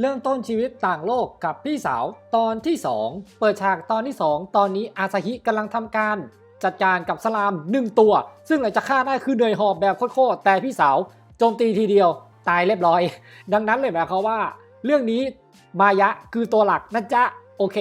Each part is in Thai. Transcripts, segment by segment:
เริ่มต้นชีวิตต่างโลกกับพี่สาวตอนที่ 2 เปิดฉากตอนที่ 2 ตอนนี้อาซาฮิกำลังทำการ จัดการกับสลาม 1 ตัว ซึ่งหลังจะฆ่าได้คือเหนื่อยหอบแบบโคตรๆแต่พี่สาวโจมตีทีเดียวตายเรียบร้อย ดังนั้นเลยหมายความว่า เรื่องนี้มายะคือตัวหลักนะจ๊ะโอเค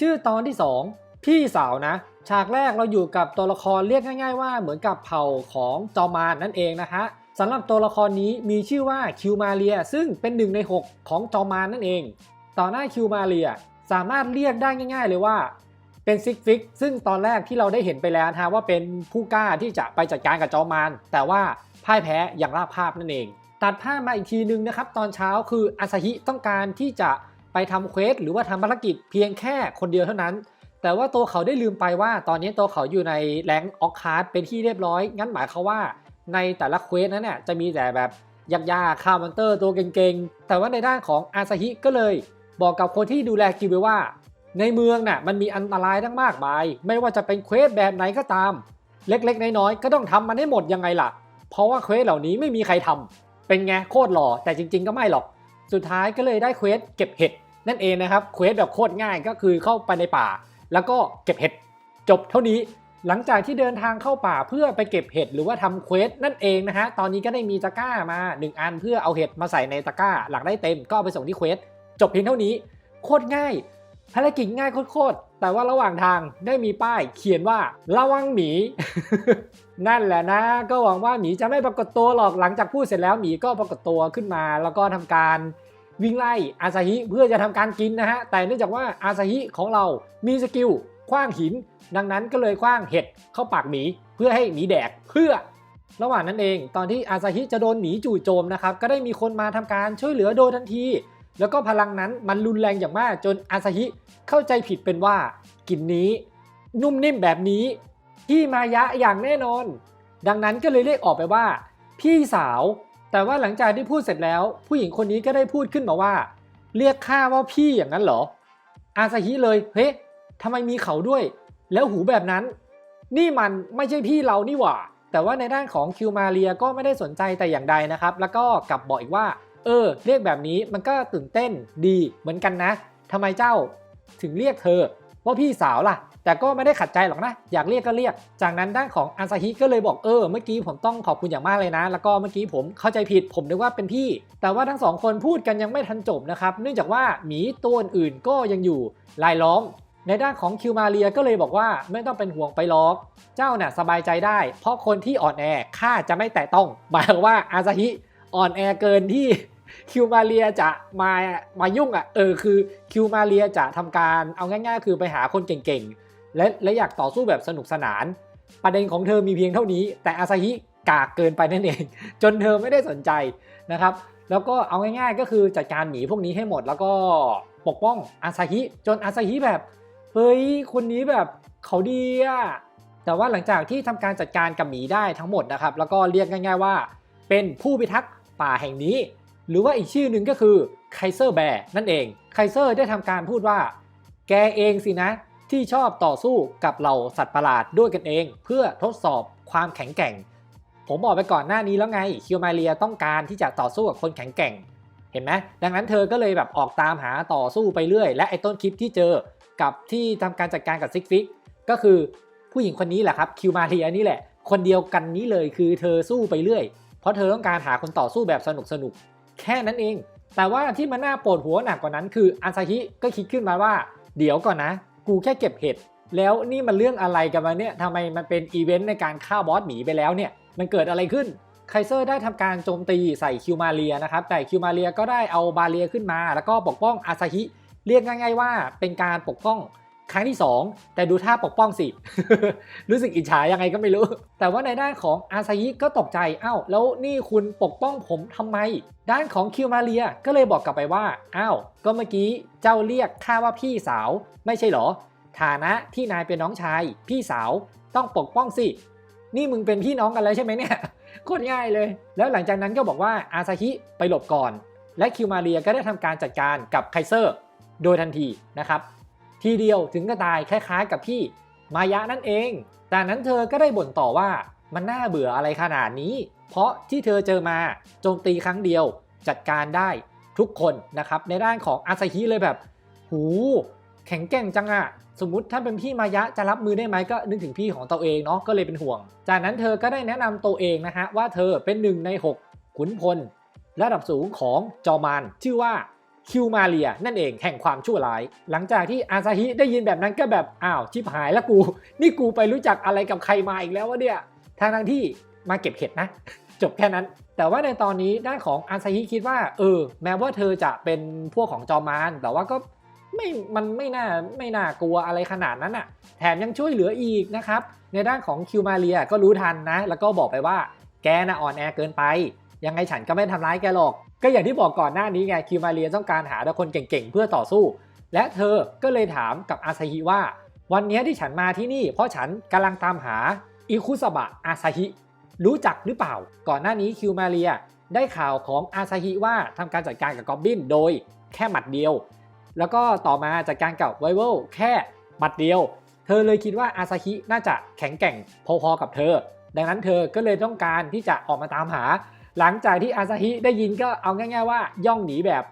ชื่อตอนที่ 2 พี่สาวนะ ฉากแรกเราอยู่กับตัวละครเรียกง่าย ๆ ว่าเหมือนกับเผ่าของจอมานนั่นเองนะฮะ สำหรับตัวละครนี้มีชื่อว่าคิวมาเรียซึ่งเป็นหนึ่งใน 6 ของจอมานนั่นเอง ต่อหน้าคิวมาเรียสามารถเรียกได้ง่าย ๆ เลยว่าเป็นซิกฟิกซึ่งตอนแรกที่เราได้เห็นไปแล้วนะฮะว่าเป็นผู้กล้าที่จะไปจัดการกับจอมาน แต่ว่าพ่ายแพ้อย่างราบคาบนั่นเอง ตัดภาพมาอีกทีนึงนะครับ ตอนเช้าคืออาซาฮิต้องการที่จะไปทำเควสหรือว่าทำภารกิจเพียงแค่คนเดียวเท่านั้น แต่ว่าตัวเขาได้ลืมไปว่า ตอนนี้ตัวเขาอยู่ในแรงออกคาร์ดเป็นที่เรียบร้อย งั้นหมายเขาว่า ในแต่ละเควสนั้นเนี่ยจะมีแต่แบบยากๆคาร์มอนเตอร์ตัวเก่งๆ แต่ว่าในด้านของอาซาฮิก็เลย บอกกับคนที่ดูแลกิวไว้ว่า ในเมืองน่ะมันมีอันตรายทั้งมากมาย ไม่ว่าจะเป็นเควสแบบไหนก็ตาม เล็กๆ น้อยๆก็ต้องทำมันให้หมดยังไงล่ะ เพราะว่าเควสเหล่านี้ไม่มีใครทำเป็นไงโคตรหล่อแต่จริง ๆ ก็ไม่หรอก สุดท้ายก็เลยได้เควสเก็บเห็ดนั่นเองนะครับเควสแบบโคตรง่ายก็คือเข้าไปในป่า แล้วก็เก็บเห็ดจบเท่านี้ หลังจากที่เดินทางเข้าป่าเพื่อไปเก็บเห็ดหรือว่าทำเควสนั่นเองนะฮะ ตอนนี้ก็ได้มีตะกร้ามา 1 อันเพื่อเอาเห็ดมาใส่ในตะกร้า หลังได้เต็มก็เอาไปส่งที่เควสจบเพียงเท่านี้ โคตรง่ายภารกิจง่ายโคตรแต่ว่าระหว่างทางได้มีป้ายเขียนว่าระวังหมี นั่นแหละนะ ก็หวังว่าหมีจะไม่ปรากฏตัวหรอกหลังจากพูดเสร็จแล้วหมีก็ปรากฏตัวขึ้นมา แล้วก็ทำการวิ่งไล่อาซาฮิเพื่อจะทำการกินนะฮะแต่เนื่องจากว่าอาซาฮิของเรามีสกิล คว้างหิน ดังนั้นก็เลยคว้างเห็ดเข้าปากหมีเพื่อให้หมีแดกเพื่อ ระหว่างนั้นเอง ตอนที่อาซาฮิจะโดนหมีจู่โจมนะครับก็ได้มีคนมาทำการช่วยเหลือโดยทันที แล้วก็พลังนั้นมันรุนแรงอย่างมากจนอาซาฮิเข้าใจผิดเป็นว่า กินนี้ นุ่มนิ่มแบบนี้พี่มายะอย่างแน่นอน ดังนั้นก็เลยเรียกออกไปว่า พี่สาว แต่ว่าหลังจากที่พูดเสร็จแล้ว ผู้หญิงคนนี้ก็ได้พูดขึ้นมาว่า เรียกข้าว่าพี่อย่างนั้นเหรออาซาฮิเลยเฮ้ ทำไมมีเขาด้วย แล้วหูแบบนั้น นี่มันไม่ใช่พี่เรานี่หว่า แต่ว่าในด้านของคิวมาเรียก็ไม่ได้สนใจแต่อย่างใดนะครับ แล้วก็กลับบอกอีกว่า เออ เรียกแบบนี้มันก็ตื่นเต้นดีเหมือนกันนะทำไมเจ้าถึงเรียกเธอว่าพี่สาวล่ะ แต่ก็ไม่ได้ขัดใจหรอกนะ อยากเรียกก็เรียก จากนั้นด้านของอาซาฮิก็เลยบอกเออ เมื่อกี้ผมต้องขอบคุณอย่างมากเลยนะ แล้วก็เมื่อกี้ผมเข้าใจผิด ผมนึกว่าเป็นพี่ แต่ว่าทั้งสองคนพูดกันยังไม่ทันจบนะครับ เนื่องจากว่าหมีตัวอื่นก็ยังอยู่ลายล้อม ในด้านของคิวมาเรียก็เลยบอกว่าไม่ต้องเป็นห่วงไปหรอก เจ้าน่ะสบายใจได้ เพราะคนที่อ่อนแอข้าจะไม่แตะต้อง หมายว่าอาซาฮิอ่อนแอเกินที่คิวมาเรียจะมามายุ่งอะเออคือคิวมาเรียจะทำการเอาง่ายๆ คือไปหาคนเก่งๆ และและอยากต่อสู้แบบสนุกสนาน ประเด็นของเธอมีเพียงเท่านี้ แต่อาซาฮิกากเกินไปนั่นเอง จนเธอไม่ได้สนใจนะครับ แล้วก็เอาง่ายๆ ก็คือจัดการหมีพวกนี้ให้หมดแล้วก็ปกป้องอาซาฮิจนอาซาฮิแบบ ฮ้ยคนนี้แบบเขาดีอะแต่ว่าหลังจากที่ทำการจัดการกับหมีได้ทั้งหมดนะครับ แล้วก็เรียกง่ายๆว่า เป็นผู้พิทักษ์ป่าแห่งนี้ หรือว่าอีกชื่อหนึ่งก็คือไคเซอร์แบร์นั่นเองไคเซอร์ได้ทำการพูดว่า แกเองสินะ ที่ชอบต่อสู้กับเหล่าสัตว์ประหลาดด้วยกันเอง เพื่อทดสอบความแข็งแกร่ง ผมบอกไปก่อนหน้านี้แล้วไงคิวมาเรียต้องการที่จะต่อสู้กับคนแข็งแกร่ง เห็นไหมดังนั้นเธอก็เลยแบบออกตามหาต่อสู้ไปเรื่อย และไอ้ต้นคลิปที่เจอ กับที่ทำการจัดการกับซิกฟิกก็คือผู้หญิงคนนี้แหละครับคิวมาเรียนี่แหละ คนเดียวกันนี้เลยคือเธอสู้ไปเรื่อย เพราะเธอต้องการหาคนต่อสู้แบบสนุกสนุกแค่นั้นเอง แต่ว่าที่มันน่าปวดหัวหนักกว่านั้น คืออาซาฮิก็คิดขึ้นมาว่า เดี๋ยวก่อนนะ กูแค่เก็บเห็ดแล้วนี่มันเรื่องอะไรกันมาเนี่ยทำไมมันเป็นอีเวนต์ในการฆ่าบอสหมีไปแล้วเนี่ยมันเกิดอะไรขึ้นไคเซอร์ได้ทำการโจมตีใส่คิวมาเรียนะครับแต่คิวมาเรียก็ได้เอาบาเรียขึ้นมา แล้วก็ปกป้องอาซาฮิ เรียกง่าย ๆ ว่าเป็นการปกป้องครั้งที่ 2 แต่ดูท่าปกป้องสิ รู้สึกอิจฉายังไงก็ไม่รู้ แต่ว่าในด้านของอาซาฮิก็ตกใจอ้าวแล้วนี่คุณปกป้องผมทำไม ด้านของคิวมาเรียก็เลยบอกกลับไปว่าอ้าวก็เมื่อกี้เจ้าเรียกข้าว่าพี่สาว ไม่ใช่เหรอ ฐานะที่นายเป็นน้องชาย พี่สาวต้องปกป้องสิ นี่มึงเป็นพี่น้องกันแล้วใช่ไหมเนี่ยโคตรง่ายเลย แล้วหลังจากนั้นก็บอกว่าอาซาฮิไปหลบก่อน และคิวมาเรียก็ได้ทำการจัดการกับไคเซอร์ โดยทันทีนะครับ ทีเดียวถึงก็ตายคล้ายๆ กับพี่มายะนั่นเองจากนั้นเธอก็ได้บ่นต่อว่ามันน่าเบื่ออะไรขนาดนี้ เพราะที่เธอเจอมาโจมตีครั้งเดียวจัดการได้ทุกคนนะครับในด้านของอาซาฮิเลยแบบ หูแข็งแกร่งจังอะสมมติถ้าเป็นพี่มายะจะรับมือได้ไหมก็นึกถึงพี่ของตัวเองเนาะก็เลยเป็นห่วง จากนั้นเธอก็ได้แนะนำตัวเองนะฮะว่าเธอเป็นหนึ่งใน 6 ขุนพลระดับสูงของจอมานชื่อว่า คิวมาเรียนั่นเองแห่งความชั่วร้าย หลังจากที่อาซาฮิได้ยินแบบนั้นก็แบบอ้าวชิบหายแล้วกู นี่กูไปรู้จักอะไรกับใครมาอีกแล้ววะเนี่ยทางทางที่มาเก็บเห็ดนะ จบแค่นั้น แต่ว่าในตอนนี้ด้านของอาซาฮิคิดว่า เออ แม้ว่าเธอจะเป็นพวกของจอมาน แต่ว่าก็ไม่ มันไม่น่า ไม่น่ากลัวอะไรขนาดนั้นอะ่ะ แถมยังช่วยเหลืออีกนะครับ ในด้านของคิวมาเรียก็รู้ทันนะ แล้วก็บอกไปว่า แกน่ะอ่อนแอเกินไป ยังไงฉันก็ไม่ทำร้ายแกหรอก ก็อย่างที่บอกก่อนหน้านี้ไงคิวมาเรียต้องการหาแต่คนเก่งๆ เพื่อต่อสู้ และเธอก็เลยถามกับอาซาฮิว่า วันนี้ที่ฉันมาที่นี่ เพราะฉันกำลังตามหาอิคุสบะอาซาฮิรู้จักหรือเปล่า ก่อนหน้านี้คิวมาเรียได้ข่าวของอาซาฮิว่าทำการจัดการกับกอบบินโดยแค่หมัดเดียว แล้วก็ต่อมาจัดการกับไวเวลแค่หมัดเดียว เธอเลยคิดว่าอาซาฮิน่าจะแข็งแกร่งพอๆกับเธอ ดังนั้นเธอก็เลยต้องการที่จะออกมาตามหา หลังจากที่อาซาฮิได้ยินก็เอาง่าย ๆว่าย่องหนีแบบ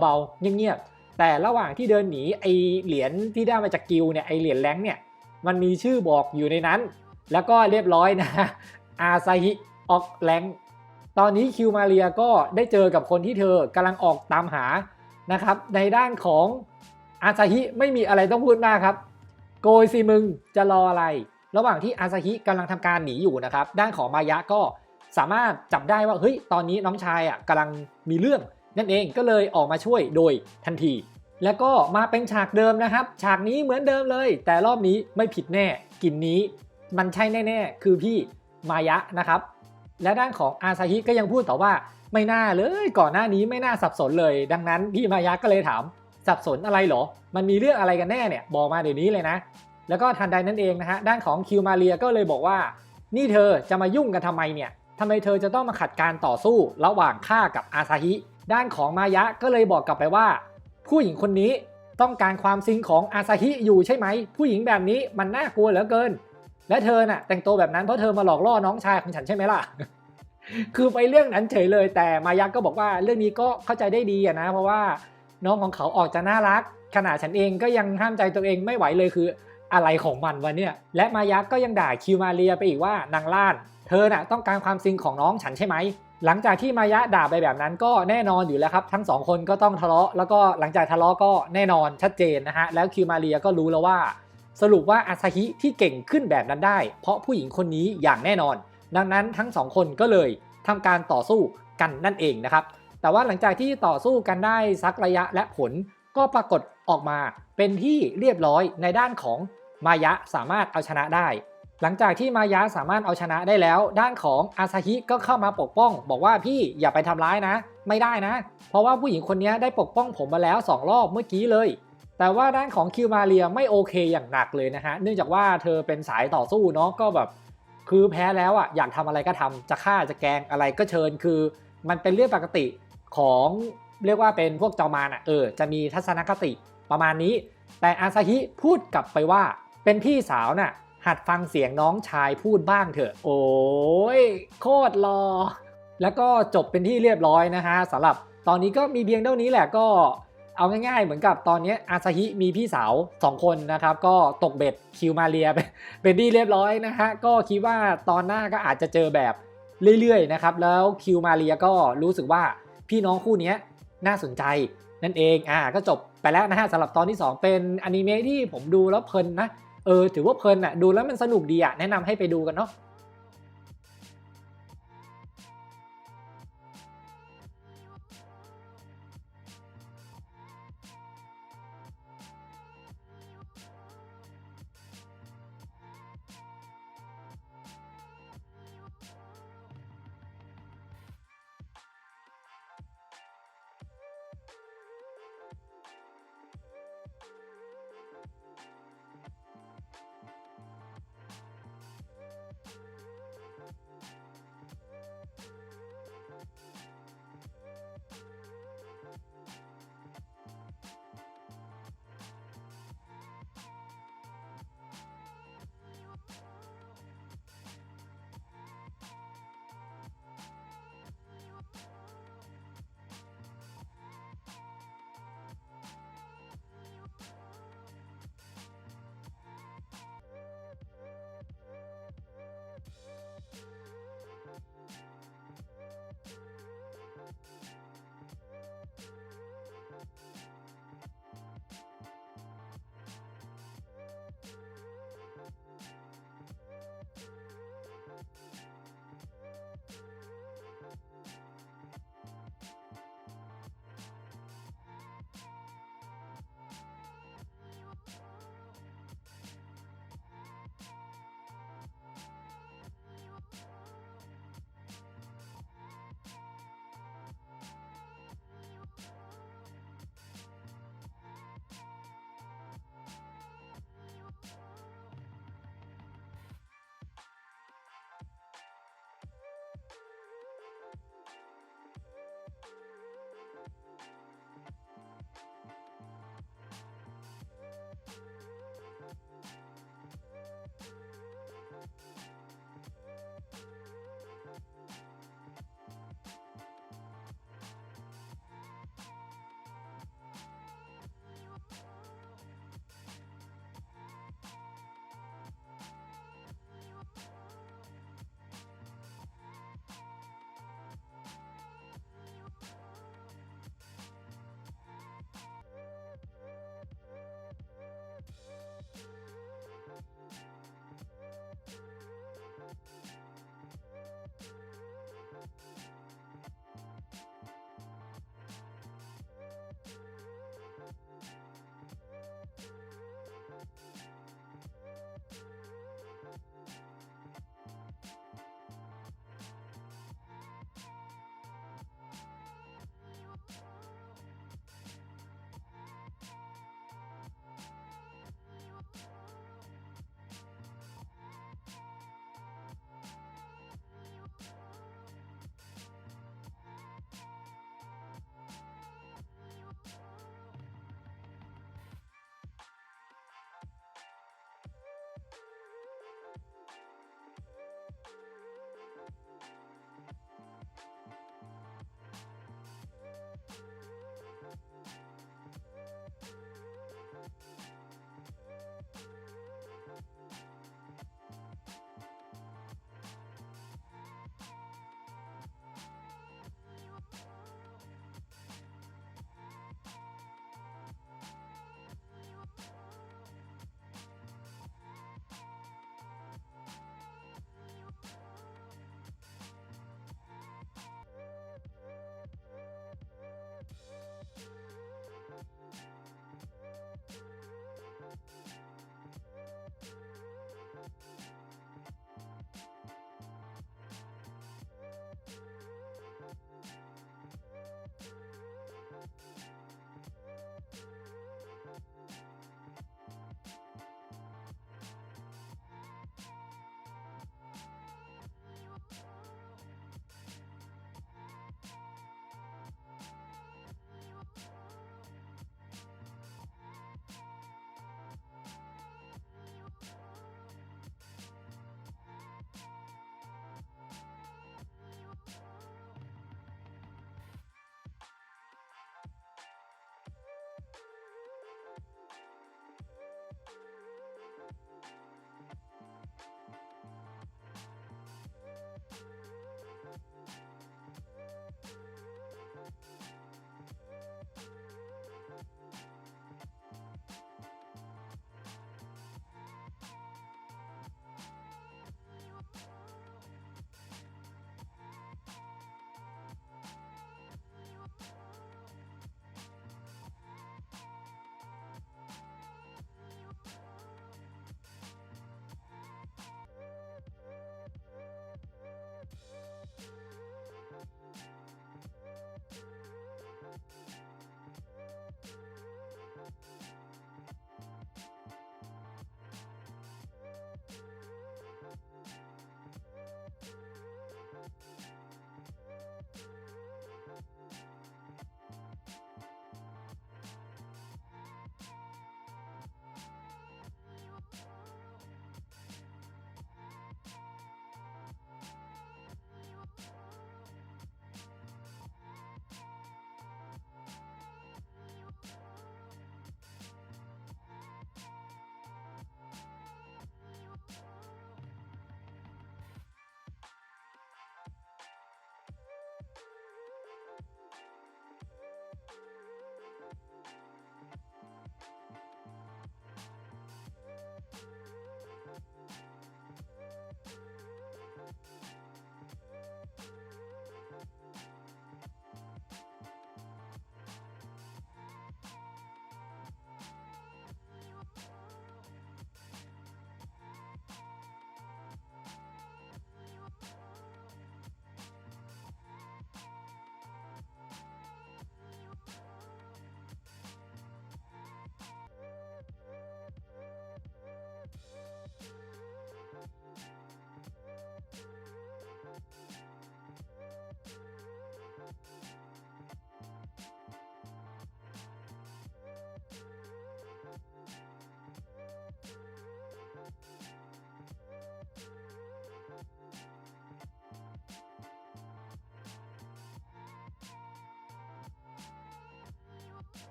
เบาๆ เงียบๆ แต่ระหว่างที่เดินหนีไอเหรียญที่ได้มาจากกิลเนี่ยไอเหรียญแรงเนี่ยมันมีชื่อบอกอยู่ในนั้น แล้วก็เรียบร้อยนะอาซาฮิออกแรงตอนนี้คิวมาเรียก็ได้เจอกับคนที่เธอกำลังออกตามหานะครับ ในด้านของอาซาฮิไม่มีอะไรต้องพูดมากครับ โกยสิมึงจะรออะไร ระหว่างที่อาซาฮิกำลังทำการหนีอยู่นะครับ ด้านของมายะก็ สามารถจับได้ว่าเฮ้ยตอนนี้น้องชายอะกำลังมีเรื่อง นั่นเองก็เลยออกมาช่วยโดยทันที แล้วก็มาเป็นฉากเดิมนะครับ ฉากนี้เหมือนเดิมเลย แต่รอบนี้ไม่ผิดแน่กลิ่นนี้ มันใช่แน่ๆ คือพี่มายะนะครับ และด้านของอาซาฮิก็ยังพูดต่อว่าไม่น่าเลยก่อนหน้านี้ไม่น่าสับสนเลย ดังนั้นพี่มายะก็เลยถามสับสนอะไรเหรอ มันมีเรื่องอะไรกันแน่เนี่ยบอกมาเดี๋ยวนี้เลยนะ แล้วก็ทันใดนั้นเองนะฮะด้านของคิวมาเรียก็เลยบอกว่า นี่เธอจะมายุ่งกันทำไมเนี่ย ทำไมเธอจะต้องมาขัดการต่อสู้ระหว่างข้ากับอาซาฮิ ด้านของมายะก็เลยบอกกลับไปว่า ผู้หญิงคนนี้ต้องการความซิงของอาซาฮิอยู่ใช่ไหม ผู้หญิงแบบนี้มันน่ากลัวเหลือเกิน และเธอน่ะแต่งตัวแบบนั้นเพราะเธอมาหลอกล่อน้องชายของฉันใช่ไหมล่ะ คือไปเรื่องนั้นเฉยเลย แต่มายะก็บอกว่าเรื่องนี้ก็เข้าใจได้ดีนะ เพราะว่าน้องของเขาออกจะน่ารัก ขนาดฉันเองก็ยังห้ามใจตัวเองไม่ไหวเลยคืออะไรของมันวะเนี่ย และมายะก็ยังด่าคิวมาเรียไปอีกว่านางล้าน เธอน่ะต้องการความซิงของน้องฉันใช่ไหม หลังจากที่มายะด่าไปแบบนั้นก็แน่นอนอยู่แล้วครับ ทั้งสองคนก็ต้องทะเลาะแล้วก็หลังจากทะเลาะก็แน่นอนชัดเจนนะฮะแล้วคิวมาเรียก็รู้แล้วว่า สรุปว่าอาซาฮิที่เก่งขึ้นแบบนั้นได้ เพราะผู้หญิงคนนี้อย่างแน่นอน ดังนั้นทั้งสองคนก็เลยทำการต่อสู้กันนั่นเองนะครับแต่ว่าหลังจากที่ต่อสู้กันได้สักระยะและผลก็ปรากฏออกมาเป็นที่เรียบร้อยในด้านของมายะสามารถเอาชนะได้ หลังจากที่มายะสามารถเอาชนะได้แล้ว ด้านของอาซาฮิก็เข้ามาปกป้อง บอกว่าพี่อย่าไปทำร้ายนะ ไม่ได้นะ เพราะว่าผู้หญิงคนนี้ได้ปกป้องผมมาแล้ว 2 รอบเมื่อกี้เลย แต่ว่าด้านของคิวมาเรียไม่โอเคอย่างหนักเลยนะฮะ เนื่องจากว่าเธอเป็นสายต่อสู้เนาะก็แบบคือแพ้แล้วอะอยากทำอะไรก็ทำจะฆ่าจะแกงอะไรก็เชิญคือ มันเป็นเรื่องปกติของเรียกว่าเป็นพวกจอมานอะเออจะมีทัศนคติประมาณนี้ แต่อาซาฮิพูดกลับไปว่าเป็นพี่สาวน่ะ หัดฟังเสียงน้องชายพูดบ้างเถอะ โอ้ยโคตรรอ แล้วก็จบเป็นที่เรียบร้อยนะฮะสำหรับตอนนี้ก็มีเพียงเท่านี้แหละก็เอาง่ายๆ เหมือนกับตอนนี้อาซาฮิมีพี่สาว 2 คนนะครับ ก็ตกเบ็ดคิวมาเรียเป็นเป็นที่เรียบร้อยนะฮะก็คิดว่าตอนหน้าก็อาจจะเจอแบบเรื่อยๆนะครับแล้วคิวมาเรียก็รู้สึกว่าพี่น้องคู่เนี้ยน่าสนใจนั่นเองอ่าก็จบไปแล้วนะฮะสำหรับตอนที่ 2 เป็นอนิเมะที่ผมดูแล้วเพลินนะ เออถือว่าเพลินอะดูแล้วมันสนุกดีอะแนะนำให้ไปดูกันเนาะ